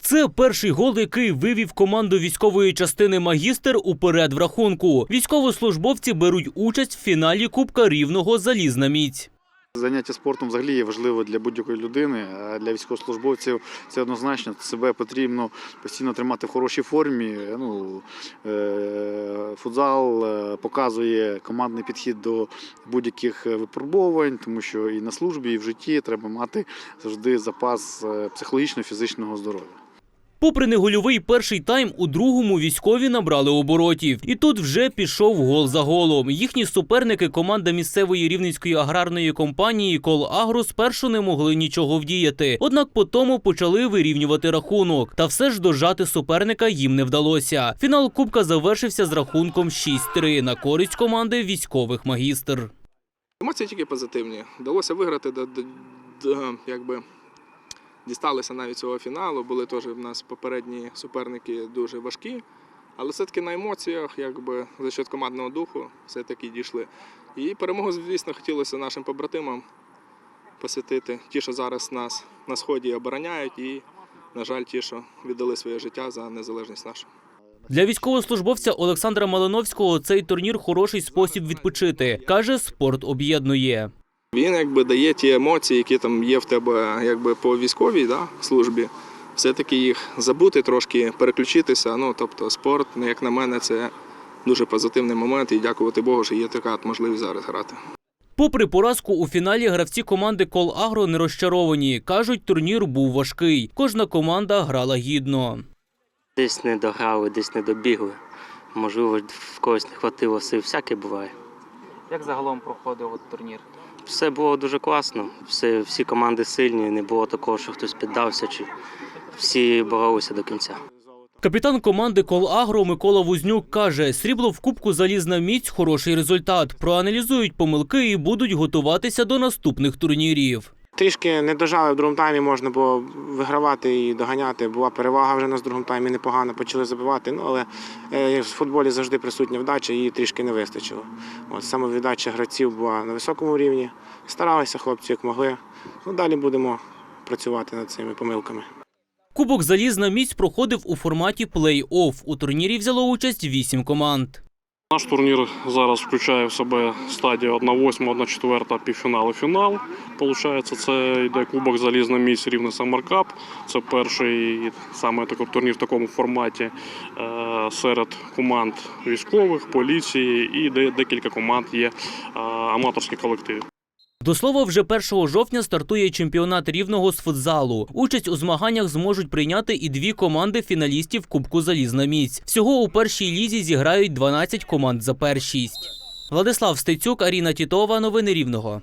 Це перший гол, який вивів команду військової частини Магістр уперед в рахунку. Військовослужбовці беруть участь в фіналі Кубка Рівного Залізна міць. Заняття спортом взагалі є важливо для будь-якої людини. А для військовослужбовців це однозначно. Себе потрібно постійно тримати в хорошій формі. Ну, е, футзал е, показує командний підхід до будь-яких випробувань, тому що і на службі, і в житті треба мати завжди запас е, психологічно-фізичного здоров'я. Попри негольовий перший тайм, у другому військові набрали оборотів. І тут вже пішов гол за голом. Їхні суперники, команда місцевої рівненської аграрної компанії Кол Агро спершу не могли нічого вдіяти. Однак по тому почали вирівнювати рахунок. Та все ж дожати суперника їм не вдалося. Фінал Кубка завершився з рахунком 6-3 на користь команди військових магістр. Емоції тільки позитивні. Вдалося виграти, до, до, до, якби дісталися навіть цього фіналу. Були теж в нас попередні суперники дуже важкі. Але все-таки на емоціях, якби за счет командного духу, все-таки дійшли. І перемогу, звісно, хотілося нашим побратимам посвятити. Ті, що зараз нас на сході обороняють, і, на жаль, ті, що віддали своє життя за незалежність нашу. Для військовослужбовця Олександра Малиновського цей турнір хороший спосіб відпочити. каже, спорт об'єднує. Він якби дає ті емоції, які там є в тебе якби по військовій да, службі. Все-таки їх забути трошки, переключитися. Ну тобто спорт, ну, як на мене, це дуже позитивний момент, і дякувати Богу, що є така можливість зараз грати. Попри поразку у фіналі, гравці команди Кол Агро не розчаровані. кажуть, турнір був важкий. Кожна команда грала гідно. Десь не дограли, десь не добігли. Можливо, в когось не хватило сил, всяке буває. Як загалом проходив от турнір? Все було дуже класно. Все, всі команди сильні, не було такого, що хтось піддався, чи всі боролися до кінця. Капітан команди Кол Агро Микола Вузнюк каже, срібло в кубку залізна міць хороший результат. Проаналізують помилки і будуть готуватися до наступних турнірів. Трішки не дожали в другому таймі, можна було вигравати і доганяти. Була перевага вже нас в другому таймі непогано, почали забивати. Ну але е, в футболі завжди присутня вдача, її трішки не вистачило. От саме віддача гравців була на високому рівні. Старалися хлопці як могли. Ну далі будемо працювати над цими помилками. Кубок залізна міць проходив у форматі плей-офф. У турнірі взяло участь вісім команд. Наш турнір зараз включає в себе стадію 1-8, 1-4, півфінал і фінал. Получається, це йде Кубок Залізна місць Рівне Самаркап. Це перший саме такий турнір в такому форматі е, серед команд військових, поліції і де декілька команд є е, аматорські колективи. До слова, вже 1 жовтня стартує чемпіонат рівного з футзалу. Участь у змаганнях зможуть прийняти і дві команди фіналістів Кубку Залізна міць. Всього у першій лізі зіграють 12 команд за першість. Владислав Стецюк, Аріна Тітова. Новини Рівного.